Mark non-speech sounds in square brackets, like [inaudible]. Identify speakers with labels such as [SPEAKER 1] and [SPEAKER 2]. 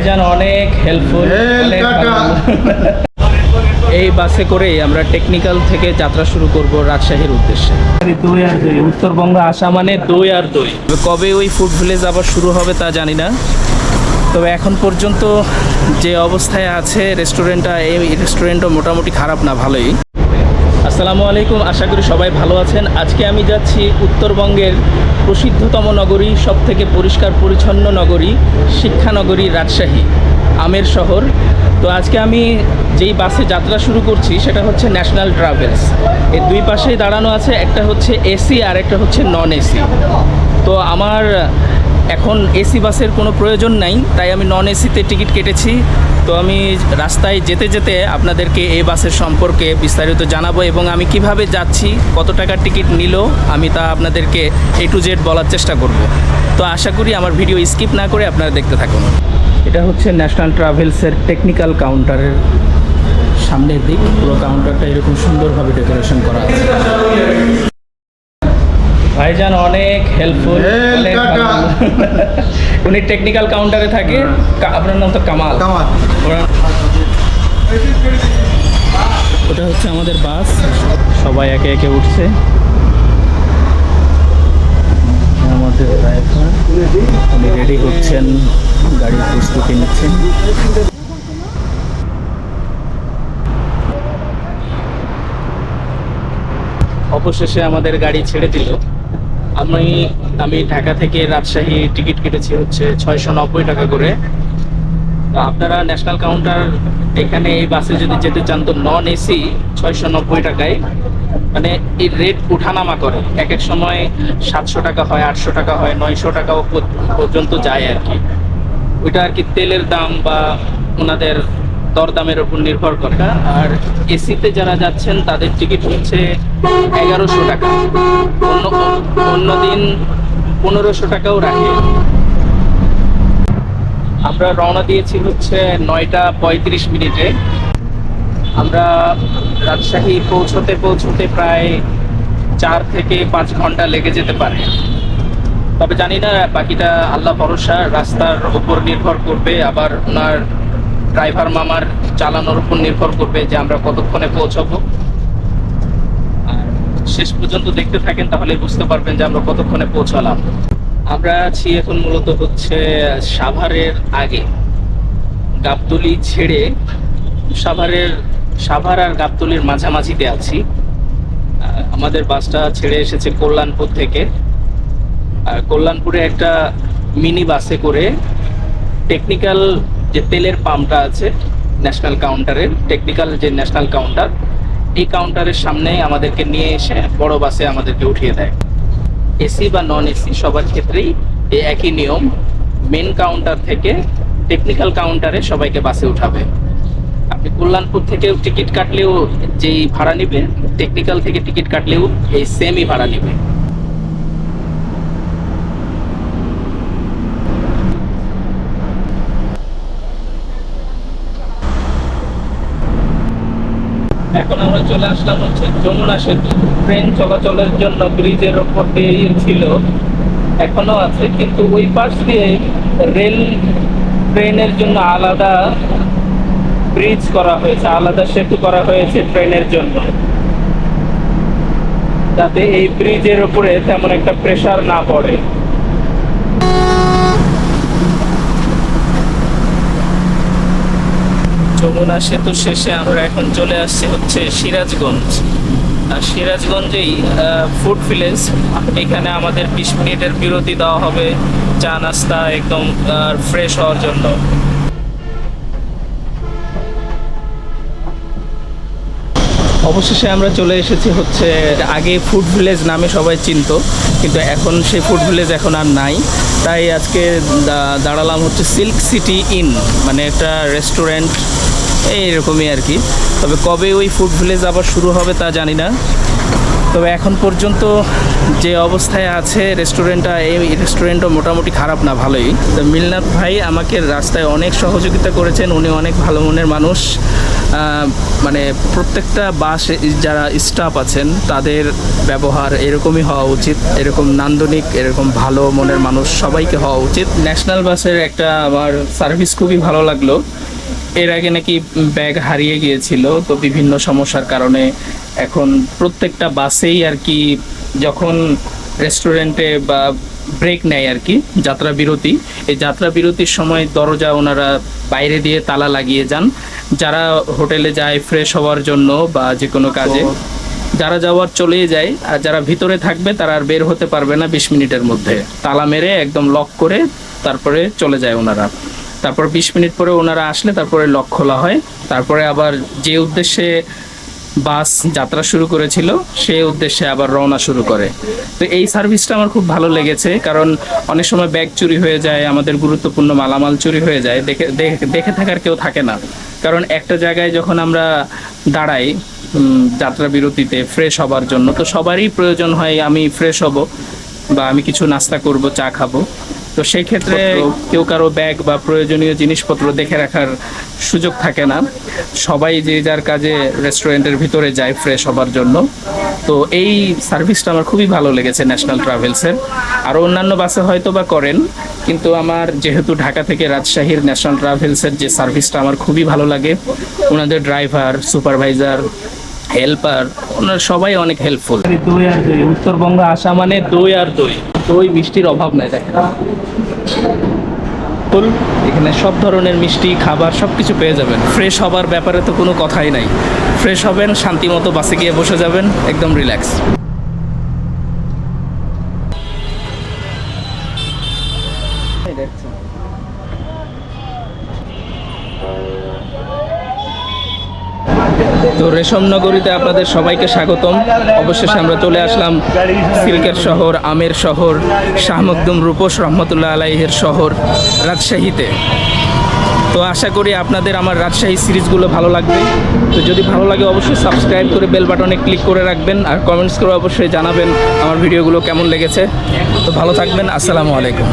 [SPEAKER 1] ভাইজান অনেক হেল্পফুল এই বাসে করেই আমরা টেকনিক্যাল থেকে যাত্রা শুরু করব রাজশাহীর উদ্দেশ্যে। দই আর দই উত্তরবঙ্গ আসা মানে দই আর দই। কবে ওই ফুড ভিলেজ আবার শুরু হবে তা জানি না। তবে এখন পর্যন্ত যে অবস্থায় আছে রেস্টুরেন্টটা এই রেস্টুরেন্টও মোটামুটি খারাপ না ভালোই। আসসালামু আলাইকুম, আশা করি সবাই ভালো আছেন। আজকে আমি যাচ্ছি উত্তরবঙ্গের প্রসিদ্ধতম নগরী সব থেকে পরিষ্কার পরিচ্ছন্ন নগরী, শিক্ষানগরী, রাজশাহী, আমের শহর। তো আজকে আমি যেই বাসে যাত্রা শুরু করছি, সেটা হচ্ছে ন্যাশনাল ট্রাভেলস। এর দুই পাশেই দাঁড়ানো আছে, একটা হচ্ছে এসি আর একটা হচ্ছে নন এসি। তো আমার এখন এসি বাসের কোনো প্রয়োজন নাই, তাই আমি নন এসিতে টিকিট কেটেছি। তো আমি রাস্তায় যেতে যেতে আপনাদেরকে এই বাসের সম্পর্কে বিস্তারিত জানাব এবং আমি কীভাবে যাচ্ছি, কত টাকার টিকিট নিল, আমি তা আপনাদেরকে এ টু জেড বলার চেষ্টা করব। তো আশা করি আমার ভিডিও স্কিপ না করে আপনারা দেখতে থাকুন। এটা হচ্ছে ন্যাশনাল ট্রাভেলসের টেকনিক্যাল কাউন্টারের সামনের দিক। পুরো কাউন্টারটা এরকম সুন্দরভাবে ডেকোরেশন করা আছে। ভাইজান অনেক হেল্পফুল। [laughs] উনি টেকনিক্যাল কাউন্টারে থাকে। আপনার নাম তো কামাল।
[SPEAKER 2] কামাল।
[SPEAKER 1] ওটা হচ্ছে আমাদের বাস। সবাই একে একে উঠছে। আমাদের ড্রাইভার উনি রেডি হচ্ছেন গাড়ির প্রস্তুতি নিচ্ছেন। অবশেষে আমাদের গাড়ি ছেড়ে দিল। আমি আমি ঢাকা থেকে রাজশাহী টিকিট কেটেছি হচ্ছে ছয়শো নব্বই টাকা করে। আপনারা ন্যাশনাল কাউন্টার এখানে এই বাসে যদি যেতে চান তো নন এসি ছয়শো নব্বই টাকায়। মানে এই রেট উঠানামা করে। এক এক সময় সাতশো টাকা হয়, আটশো টাকা হয়, নয়শো টাকাও পর্যন্ত যায় আর কি। ওইটা আর কি তেলের দাম বা ওনাদের দরদামের উপর নির্ভর করে। আর এসিতে যারা যাচ্ছেন, তাদের টিকিট হচ্ছে এগারোশো টাকা। অন্য দিন পনেরোশো টাকাও রাখে। আমরা রওনা দিয়েছি হচ্ছে নয়টা পঁয়ত্রিশ মিনিটে। আমরা রাজশাহী পৌঁছতে পৌঁছতে প্রায় চার থেকে পাঁচ ঘণ্টা লেগে যেতে পারে। তবে জানি না, বাকিটা আল্লাহ ভরসা, রাস্তার উপর নির্ভর করবে, আবার ওনার ড্রাইভার মামার চালানোর উপর নির্ভর করবে যে আমরা কতক্ষণে পৌঁছবো। আর শেষ পর্যন্ত দেখতে থাকেন, তাহলে বুঝতে পারবেন যে আমরা কতক্ষণে পৌঁছালাম। আমরা আছি এখন মূলত হচ্ছে সাভারের আগে। গাবতলি ছেড়ে সাভারের, সাভার আর গাবতলির মাঝামাঝিতে আছি। আমাদের বাসটা ছেড়ে এসেছে কল্যাণপুর থেকে। আর কল্যাণপুরে একটা মিনি বাসে করে টেকনিক্যাল যে তেলের পাম্পটা আছে ন্যাশনাল কাউন্টারের টেকনিক্যাল যে ন্যাশনাল কাউন্টার এই কাউন্টারের সামনে আমাদেরকে নিয়ে এসে বড় বাসে আমাদেরকে উঠিয়ে দেয়। এসি বা নন এসি সবার ক্ষেত্রেই এই একই নিয়ম মেন কাউন্টার থেকে টেকনিক্যাল কাউন্টারে সবাইকে বাসে উঠাবে। আপনি কল্যাণপুর থেকেও টিকিট কাটলেও যেই ভাড়া নেবে টেকনিক্যাল থেকে টিকিট কাটলেও এই সেমই ভাড়া নেবে এখন আমরা চলে আসলাম হচ্ছে যমুনা সেতু। ট্রেন চলাচলের জন্য ব্রিজের ওপর দিয়ে ছিল, এখনও আছে, কিন্তু ওই পাশ দিয়ে রেল ট্রেনের জন্য আলাদা ব্রিজ করা হয়েছে, আলাদা সেতু করা হয়েছে ট্রেনের জন্য। যাতে এই ব্রিজের উপরে তেমন একটা প্রেসার না পড়ে। যমুনা সেতু শেষে আমরা এখন চলে আসছি হচ্ছে সিরাজগঞ্জ। আর সিরাজগঞ্জেই ফুড ভিলেজ এখানে আমাদের বিশ মিনিটের বিরতি দেওয়া হবে, চা নাস্তা একদম ফ্রেশ হওয়ার জন্য। অবশেষে আমরা চলে এসেছি হচ্ছে, আগে ফুড ভিলেজ নামে সবাই চিনত, কিন্তু এখন সেই ফুড ভিলেজ এখন আর নাই। তাই আজকে দাঁড়ালাম হচ্ছে সিল্ক সিটি ইন মানে একটা রেস্টুরেন্ট এইরকমই আর কি। তবে কবে ওই ফুড ভিলেজ আবার শুরু হবে তা জানি না। তবে এখন পর্যন্ত যে অবস্থায় আছে রেস্টুরেন্টটা এই রেস্টুরেন্টও মোটামুটি খারাপ না, ভালোই। তো মিলনাথ ভাই আমাকে রাস্তায় অনেক সহযোগিতা করেছেন, উনি অনেক ভালো মনের মানুষ। মানে প্রত্যেকটা বাস যারা স্টাফ আছেন, তাদের ব্যবহার এরকমই হওয়া উচিত। এরকম নান্দনিক, এরকম ভালো মনের মানুষ সবাইকে হওয়া উচিত। ন্যাশনাল বাসের একটা আমার সার্ভিস খুবই ভালো লাগল। এর আগে নাকি ব্যাগ হারিয়ে গিয়েছিল, তো বিভিন্ন সমস্যার কারণে এখন প্রত্যেকটা বাসেই আর কি যখন রেস্টুরেন্টে বা ব্রেক নেয় আর কি, যাত্রা বিরতি, এই যাত্রা বিরতির সময় দরজা ওনারা বাইরে দিয়ে তালা লাগিয়ে যান। যারা হোটেলে যায় ফ্রেশ হওয়ার জন্য বা যে কোনো কাজে, যারা যাওয়ার চলেই যায়, আর যারা ভিতরে থাকবে তারা আর বের হতে পারবে না বিশ মিনিটের মধ্যে। তালা মেরে একদম লক করে তারপরে চলে যায় ওনারা। তারপর বিশ মিনিট পরে ওনারা আসলে তারপরে লক খোলা হয়। তারপরে আবার যে উদ্দেশ্যে বাস যাত্রা শুরু করেছিল সেই উদ্দেশ্যে আবার রওনা শুরু করে। তো এই সার্ভিসটা আমার খুব ভালো লেগেছে, কারণ অনেক সময় ব্যাগ চুরি হয়ে যায়, আমাদের গুরুত্বপূর্ণ মালামাল চুরি হয়ে যায়, দেখে, দেখে- দেখে থাকার কেউ থাকে না। কারণ একটা জায়গায় যখন আমরা দাঁড়াই যাত্রা বিরতিতে ফ্রেশ হবার জন্য, তো সবারই প্রয়োজন হয় আমি ফ্রেশ হব বা আমি কিছু নাস্তা করব, চা খাব। তো সেই ক্ষেত্রে কেউ কারও ব্যাগ বা প্রয়োজনীয় জিনিসপত্র দেখে রাখার সুযোগ থাকে না। সবাই যে যার কাজে রেস্টুরেন্টের ভিতরে যায় ফ্রেশ হবার জন্য। তো এই সার্ভিসটা আমার খুবই ভালো লেগেছে ন্যাশনাল ট্রাভেলসের আর অন্যান্য বাসে হয়তো বা করেন কিন্তু আমার যেহেতু ঢাকা থেকে রাজশাহীর ন্যাশনাল ট্রাভেলসের যে সার্ভিসটা আমার খুবই ভালো লাগে। ওনাদের ড্রাইভার সুপারভাইজার হেল্পার ওনারা সবাই অনেক হেল্পফুল দই আর দই উত্তরবঙ্গ আসা মানে দই আর দই। দই মিষ্টির অভাব নাই দেখেন। এখানে সব ধরনের মিষ্টি, খাবার সব কিছু পেয়ে যাবেন। ফ্রেশ হবার ব্যাপারে তো কোনো কথাই নাই। ফ্রেশ হবেন শান্তি মতো বাসে গিয়ে বসে যাবেন, একদম রিল্যাক্স রেশম নগরীতে আপনাদের সবাইকে স্বাগতম। অবশেষে আমরা চলে আসলাম সিল্কের শহর, আমের শহর, শাহ মকদুম রূপস রহমতুল্লাহ আলাইহের শহর রাজশাহীতে। তো আশা করি আপনাদের আমার রাজশাহী সিরিজগুলো ভালো লাগবে। তো যদি ভালো লাগে অবশ্যই সাবস্ক্রাইব করে বেল বাটনে ক্লিক করে রাখবেন আর কমেন্টস করে অবশ্যই জানাবেন আমার ভিডিওগুলো কেমন লেগেছে। তো ভালো থাকবেন, আসসালামু আলাইকুম।